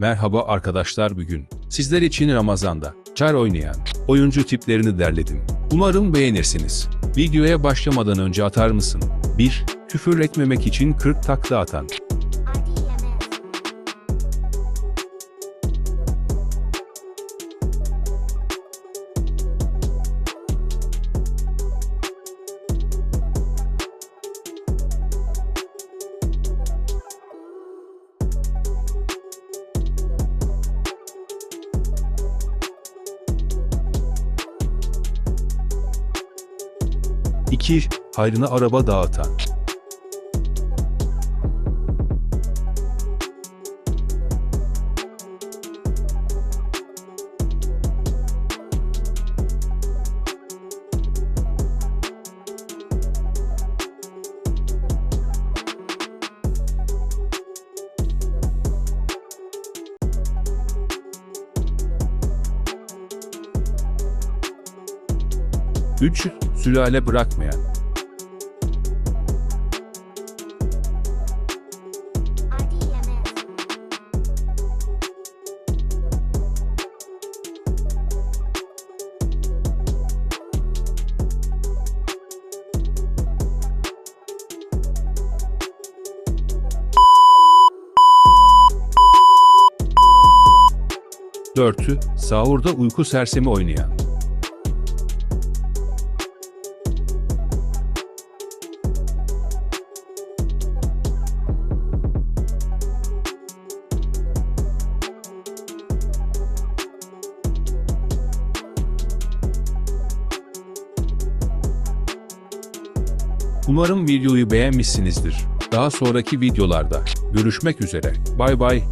Merhaba arkadaşlar bugün. Sizler için Ramazan'da çar oynayan oyuncu tiplerini derledim. Umarım beğenirsiniz. Videoya başlamadan önce atar mısın? 1. Küfür etmemek için 40 takla atan. İki, Hayrına araba dağıtan. Üç, Sülale bırakmayan. Dörtü, Sahurda uyku sersemi oynayan. Umarım videoyu beğenmişsinizdir. Daha sonraki videolarda görüşmek üzere. Bay bay.